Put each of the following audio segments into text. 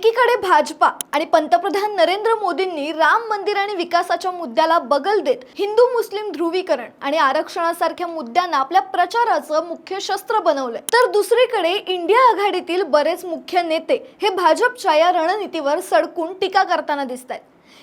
एकीकडे भाजपा आणि पंतप्रधान नरेंद्र मोदींनी राम मंदिर आणि विकासाच्या मुद्द्याला बगल देत हिंदू मुस्लिम ध्रुवीकरण आणि आरक्षणासारख्या मुद्द्यांना आपल्या प्रचाराचं मुख्य शस्त्र बनवलंय. तर दुसरीकडे इंडिया आघाडीतील बरेच मुख्य नेते हे भाजपच्या या रणनीतीवर सडकून टीका करताना दिसत आहेत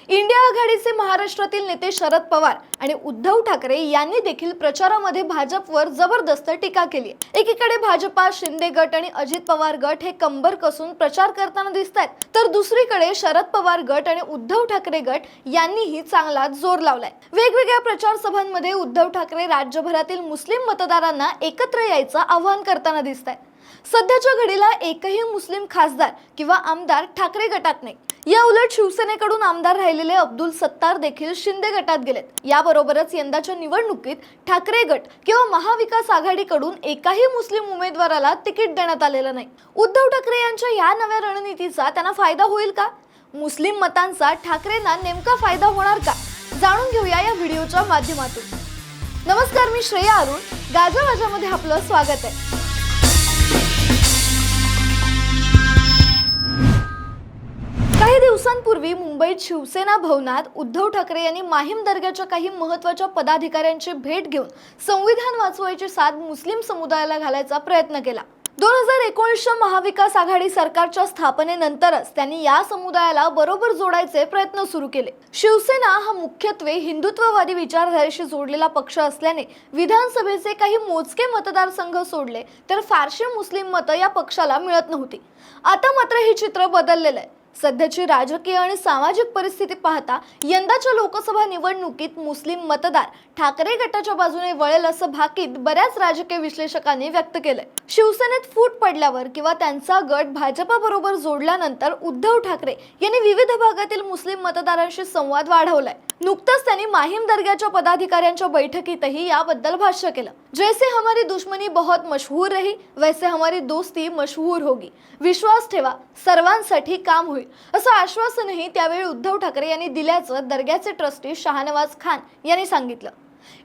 इंडिया आघाडीचे महाराष्ट्रातील नेते शरद पवार आणि उद्धव ठाकरे यांनी देखील प्रचारामध्ये भाजपवर जबरदस्त टीका केली एकीकडे भाजपा शिंदे गट आणि अजित पवार गट हे कंबर कसून प्रचार करताना दिसत आहेत तर दुसरीकडे शरद पवार गट आणि उद्धव ठाकरे गट यांनीही चांगला जोर लावलाय. वेगवेगळ्या प्रचार सभांमध्ये उद्धव ठाकरे राज्यभरातील मुस्लिम मतदारांना एकत्र यायचं आवाहन करताना दिसत आहेत सध्याच्या घडीला एकही मुस्लिम खासदार किंवा आमदार ठाकरे गटात नाही. या उलट शिवसेनेकडून आमदार राहिलेले अब्दुल सत्तार देखील शिंदे गटात गेलेत. याबरोबरच यंदाच्या निवडणुकीत ठाकरे गट किंवा महाविकास आघाडीकडून एकाही मुस्लिम उमेदवाराला तिकीट देण्यात आलेलं नाही. उद्धव ठाकरे यांच्या या नव्या रणनीतीचा त्यांना फायदा होईल का? मुस्लिम मतांचा ठाकरेंना नेमका फायदा होणार का? जाणून घेऊया या व्हिडिओच्या माध्यमातून. नमस्कार मी श्रेया अरुण. गाजावाजामध्ये आपलं स्वागत आहे. काही दिवसांपूर्वी मुंबईत शिवसेना भवनात उद्धव ठाकरे यांनी माहीम दर्ग्याच्या काही महत्त्वाच्या पदाधिकाऱ्यांची भेट घेऊन संविधान वाचवायची साथ मुस्लिम समुदायाला घालायचा प्रयत्न केला. दोन हजार एकोणीसच्या महाविकास आघाडी सरकारच्या स्थापनेनंतरच त्यांनी या समुदायाला बरोबर जोडायचे प्रयत्न सुरू केले. शिवसेना हा मुख्यत्वे हिंदुत्ववादी विचारधारेशी जोडलेला पक्ष असल्याने विधानसभेचे काही मोजके मतदारसंघ सोडले तर फारशी मुस्लिम मतं या पक्षाला मिळत नव्हती. आता मात्र हे चित्र बदललेलं आहे. सध्याची राजकीय आणि सामाजिक परिस्थिती पाहता यंदाच्या लोकसभा निवडणुकीत मुस्लिम मतदार ठाकरे गटाच्या बाजूने वळेल असं भाकीत बऱ्याच राजकीय विश्लेषकांनी व्यक्त केलंय. शिवसेनेत फूट पडल्यावर किंवा त्यांचा गट भाजपाबरोबर जोडल्यानंतर उद्धव ठाकरे यांनी विविध भागातील मुस्लिम मतदारांशी संवाद वाढवलाय. नुकतंच त्यांनी माहीम दर्ग्याच्या पदाधिकाऱ्यांच्या बैठकीतही याबद्दल भाष्य केलं. जैसे हमारी दुश्मनी बहुत मशहूर रही वैसे हमारी दोस्ती मशहूर होगी. विश्वास ठेवा सर्वांसाठी काम होईल. असं आश्वासनही त्यावेळी उद्धव ठाकरे यांनी दिल्याचं दर्ग्याचे ट्रस्टी शहानवाज खान यांनी सांगितलं.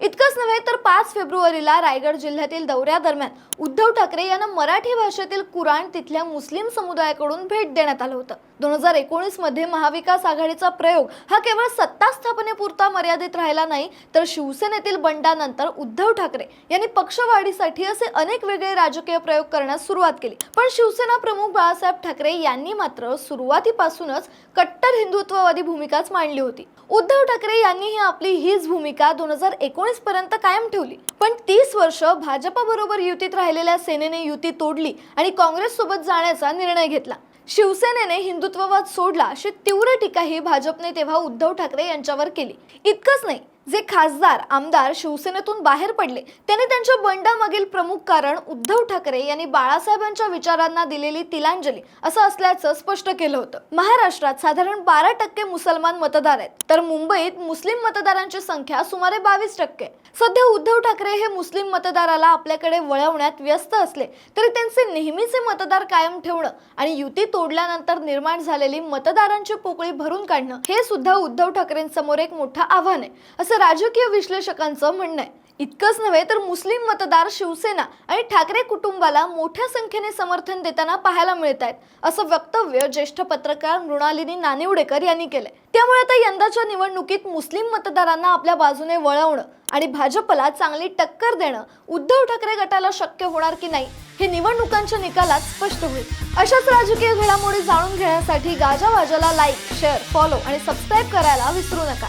इतकंच नव्हे तर पाच फेब्रुवारीला रायगड जिल्ह्यातील दौऱ्यादरम्यान उद्धव ठाकरे यांना मराठी भाषेतील कुराण तिथल्या मुस्लिम समुदायाकडून भेट देण्यात आलं होतं. दोन हजार एकोणीसमध्ये महाविकास आघाडीचा प्रयोग हा केवळ सत्ता स्थापनेपुरता मर्यादित राहिला नाही तर शिवसेनेतील बंडानंतर उद्धव ठाकरे यांनी पक्षवाढीसाठी असे अनेक वेगळे राजकीय प्रयोग करण्यास सुरुवात केली. पण शिवसेना प्रमुख बाळासाहेब ठाकरे यांनी मात्र सुरुवातीपासूनच कट्टर हिंदुत्ववादी भूमिकाच मांडली होती. उद्धव ठाकरे यांनीही आपली हीच भूमिका दोन हजार एकोणीस पर्यंत कायम ठेवली. पण तीस वर्ष भाजपाबरोबर युतीत राहिलेल्या सेनेने युती तोडली आणि काँग्रेस सोबत जाण्याचा निर्णय घेतला. शिवसेनेने हिंदुत्ववाद सोडला अशी तीव्र टीकाही भाजपने तेव्हा उद्धव ठाकरे यांच्यावर केली. इतकंच नाही जे खासदार आमदार शिवसेनेतून बाहेर पडले त्यांनी त्यांच्या बंडामागील प्रमुख कारण उद्धव ठाकरे यांनी बाळासाहेबांच्या विचारांना दिलेली तिलांजली असं असल्याचं स्पष्ट केलं होतं. महाराष्ट्रात साधारण बारा टक्के मुसलमान मतदार आहेत. तर मुंबईत मुस्लिम मतदारांची संख्या सुमारे बावीस टक्के. सध्या उद्धव ठाकरे हे मुस्लिम मतदाराला आपल्याकडे वळवण्यात व्यस्त असले तरी त्यांचे नेहमीचे मतदार कायम ठेवणं आणि युती तोडल्यानंतर निर्माण झालेली मतदारांची पोकळी भरून काढणं हे सुद्धा उद्धव ठाकरेंसमोर एक मोठं आव्हान आहे. असं राजकीय विश्लेषकांचं म्हणणं आहे. इतकंच नव्हे तर मुस्लिम मतदार शिवसेना आणि ठाकरे कुटुंबाला मोठ्या संख्येने समर्थन देताना पाहायला मिळत आहेत असं वक्तव्य ज्येष्ठ पत्रकार मृणालिनी नानिवडेकर यांनी केलंय. त्यामुळे आता यंदाच्या निवडणुकीत मुस्लिम मतदारांना आपल्या बाजूने वळवणं आणि भाजपला चांगली टक्कर देणं उद्धव ठाकरे गटाला शक्य होणार की नाही हे निवडणुकांच्या निकालात स्पष्ट होईल. अशाच राजकीय घडामोडी जाणून घेण्यासाठी गाजावाजाला लाईक शेअर फॉलो आणि सबस्क्राईब करायला विसरू नका.